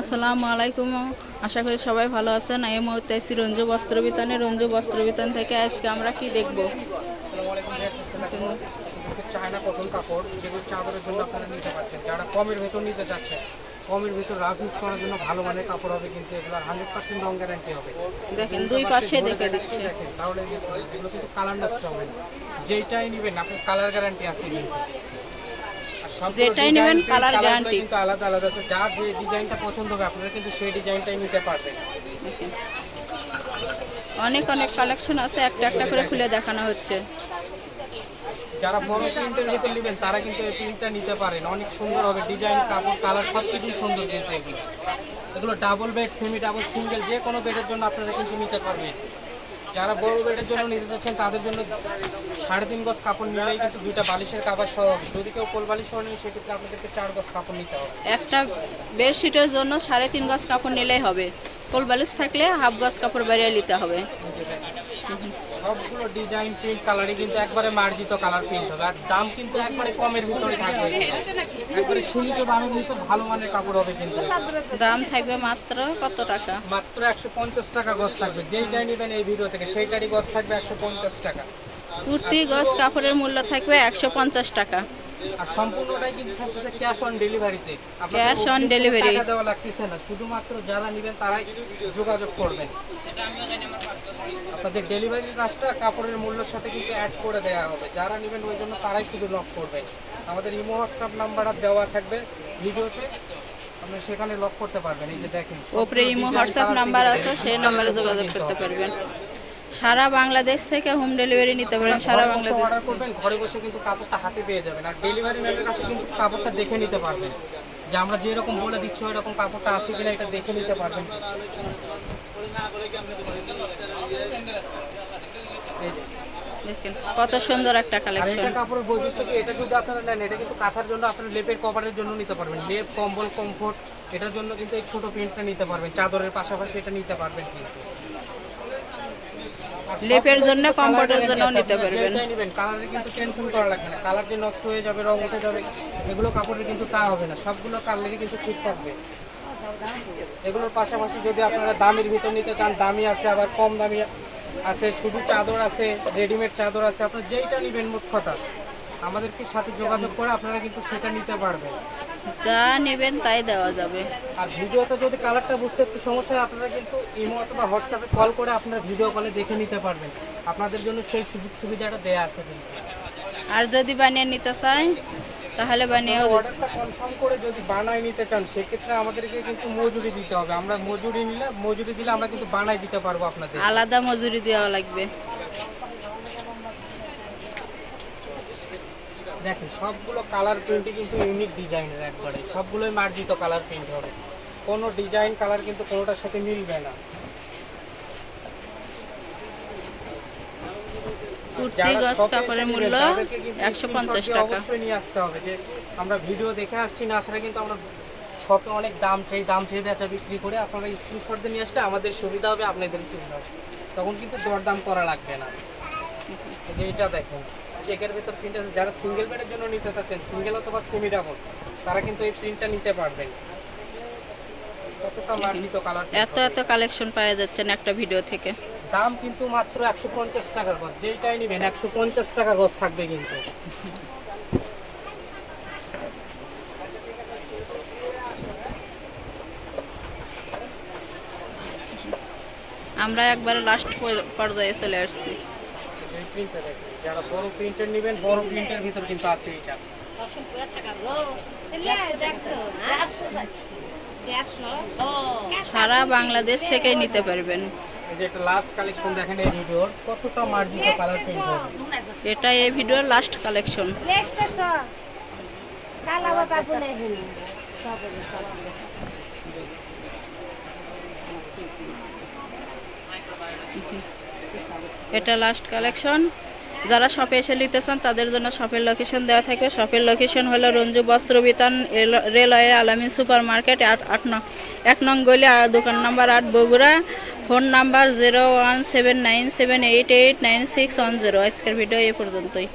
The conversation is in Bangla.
আসসালামু আলাইকুম। আশা করি সবাই ভালো আছেন। এই মুহূর্তে আছি রঞ্জু বস্ত্র বিতানে। রঞ্জু বস্ত্র বিতান থেকে আজকে আমরা কি দেখব? চায়না কটন কাপড় যেগুলো চাদরের জন্য আপনারা নিতে পারছেন। যারা কমের ভেতর নিতে চাচ্ছেন কমের ভেতর রাফ ইউজ করার জন্য ভালো মানের কাপড় হবে কিন্তু এগুলো হান্ড্রেড পার্সেন্ট রং গ্যারান্টি হবে। দেখেন দুই পাশে দেখে দিচ্ছে। দেখেন তাহলে কালার নষ্ট হবে যেইটাই নেবেন আপনার কালার গ্যারান্টি আছে কিন্তু। যেটাই নেবেনগুলো guarantee। কিন্তু আলাদা আলাদা আছে। যার যে ডিজাইনটা পছন্দ হবে আপনারা কিন্তু সেই ডিজাইনটাই নিতে পারবেন। অনেক অনেক কালেকশন আছে একটা একটা করে খুলে দেখানো হচ্ছে। যারা বড় প্রিন্টের ভিতরে নেবেন তারা কিন্তু এই প্রিন্টটা নিতে পারেন। অনেক সুন্দর হবে ডিজাইন কাপড় কালার সব কিছুই সুন্দর কিন্তু এগুলো। এগুলো double bed semi double single যে কোনো বেডের জন্য আপনারা কিন্তু নিতে পারবেন। যারা বড় বেডের জন্য নিতে চাচ্ছেন তাদের জন্য সাড়ে তিন গজ কাপড় নিলেই কিন্তু দুইটা বালিশের কাপড় সহ যদি কেউ কোল বালিশ সহ নেন সেক্ষেত্রে আপনাদেরকে চার গজ কাপড় নিতে হবে। একটা বেডশিটের জন্য সাড়ে তিন গজ কাপড় নিলেই হবে। কোল বালিশ থাকলে হাফ গজ কাপড় বাড়িয়ে নিতে হবে। সবগুলো ডিজাইন প্রিন্ট কালারই কিন্তু একবারে মার্জিত কালার প্রিন্ট হবে। আর দাম কিন্তু একবারে কমের ভিতরে থাকবে। একবারে সীমিত দামের ভিতরে ভালো মানের কাপড় হবে কিন্তু। দাম থাকবে মাত্র কত টাকা? মাত্র একশো পঞ্চাশ টাকা গজ থাকবে। যেইটাই নেবেন এই ভিডিও থেকে সেইটারই গজ থাকবে একশো পঞ্চাশ টাকা। কুর্তি গজ কাপড়ের মূল্য থাকবে একশো পঞ্চাশ টাকা। আর সম্পূর্ণটাই কিন্তু থাকতেছে ক্যাশ অন ডেলিভারিতে Cash on delivery। টাকা দেওয়া লাগতেছে না। শুধুমাত্র যারা নেবেন তারাই যোগাযোগ করবেন। আপনাদের ডেলিভারি চার্জটা কাপড়ের মূল্যের সাথে কিন্তু অ্যাড করে দেওয়া হবে। যারা নেবেন ওই জন্য তারাই শুধু লক করবেন আমাদের ইমো হোয়াটসঅ্যাপ নাম্বার দেওয়া থাকবে ভিডিওতে। আপনি সেখানে লক করতে পারবেন। এই যে দেখেন ওপরে ইমো হোয়াটসঅ্যাপ নাম্বার আছে সেই নাম্বারে যোগাযোগ করতে পারবেন। সারা বাংলাদেশ থেকে হোম ডেলিভারি নিতে পারেন সারা বাংলাদেশ অর্ডার করবেন ঘরে বসে কিন্তু কাপড়টা হাতে পেয়ে যাবেন। আর ডেলিভারি ম্যানের কাছে কিন্তু কাপড়টা দেখে নিতে পারবেন। যে আমরা যেরকম বলে দিচ্ছি ওই রকম কাপড়টা আসে কিনা এটা দেখে নিতে পারবেন। দেখেন কত সুন্দর একটা কালেকশন এটা কাপড়ের বৈশিষ্ট্য কি? এটা যদি আপনারা নেন এটা কিন্তু কাঁথার জন্য আপনার লেপের কভারের জন্য নিতে পারবেন। লেপ কম্বল কমফোর্ট এটার জন্য কিন্তু এই ছোট প্রিন্টটা নিতে পারবেন। চাদরের পাশাপাশি এটা নিতে পারবেন কিন্তু। লেপের জন্য, কিন্তু জন্য নিতে পারবেন। নেবেন। কালারে কিন্তু টেনশন করা লাগবে না। কালার যে নষ্ট হয়ে যাবে রং উঠে যাবে এগুলো কাপড়ের কিন্তু তা হবে না। সবগুলো কালারই কিন্তু ঠিক থাকবে। এগুলোর পাশাপাশি যদি আপনারা দামের ভিতর নিতে চান দামি আছে আবার কম দামি আছে শুধু চাদর আছে রেডিমেড চাদর আছে আপনার যেইটা নেবেন মোট কথা। আমাদেরকে সাথে যোগাযোগ করে আপনারা কিন্তু সেটা নিতে পারবেন। যা নেবেন তাই দেওয়া যাবে। আর ভিডিওতে যদি কালারটা বুঝতে একটু সমস্যা হয় আপনারা কিন্তু ইমো অথবা হোয়াটসঅ্যাপে কল করে আপনারা ভিডিও কলে দেখে নিতে পারবেন। আপনাদের জন্য সেই সুযোগ সুবিধাটা দেয়া আছে কিন্তু। আর যদি বানিয়ে নিতে চাই তাহলে বানিয়েও দিতে- অর্ডারটা কনফার্ম করে যদি বানাই নিতে চান সেক্ষেত্রে আমাদেরকে কিন্তু মজুরি দিতে হবে। আমরা মজুরি নিলে মজুরি দিলে আমরা কিন্তু বানাই দিতে পারব আপনাদের। আলাদা মজুরি দেওয়া লাগবে। দেখেন সবগুলো কালার প্রিন্টই কিন্তু ইউনিক ডিজাইনের একবারে। সবগুলোই মার্জিত কালার প্রিন্ট হবে। কোনো ডিজাইন কালার কিন্তু কোনোটার সাথে মিলবে না। কুর্তি গজ কাপড়ের মূল্য একশো পঞ্চাশ টাকা। অবশ্যই নিয়ে আসতে হবে যে আমরা ভিডিও দেখে আসছি না আসলে কিন্তু আমরা শপে অনেক দাম চাই দাম চেয়ে বেচা বিক্রি করে আপনারা স্ক্রিনশট দিয়ে নিয়ে আসলে আমাদের সুবিধা হবে আপনাদের সুবিধা হবে তখন কিন্তু দরদাম করা লাগবে না। যে এটা দেখেন চেকের ভেতর প্রিন্ট আছে যারা সিঙ্গেল বেডের জন্য নিতে চাচ্ছেন সিঙ্গেল অথবা সেমি ডাবল তারা কিন্তু এই প্রিন্টটা নিতে পারবেন। এত এত কালেকশন পাওয়া যাচ্ছেন একটা ভিডিও থেকে। দাম কিন্তু মাত্র একশো পঞ্চাশ টাকার গজ। যেইটাই নেবেন একশো পঞ্চাশ টাকা গজ থাকবে কিন্তু। আমরা একবারে লাস্ট পর্যায়ে চলে আসছি। এই প্রিন্টটা দেখেন যারা বড় প্রিন্টার নেবেন বড় প্রিন্টের ভিতর কিন্তু আছে এটা সারা বাংলাদেশ থেকেই নিতে পারবেন। এটা এই ভিডিওর লাস্ট কালেকশন এটা লাস্ট কালেকশন যারা শপে এসে নিতে চান, তাদের জন্য শপের লোকেশন দেওয়া থাকে। শপের লোকেশন হলো Ranju Bastra Bitan rail- railway Alamin super market আট আট নং, এক নং গলি দোকান নাম্বার আট, Bogura. Phone number zero one seven nine seven eight eight nine six one zero. আজকের ভিডিও এ পর্যন্তই।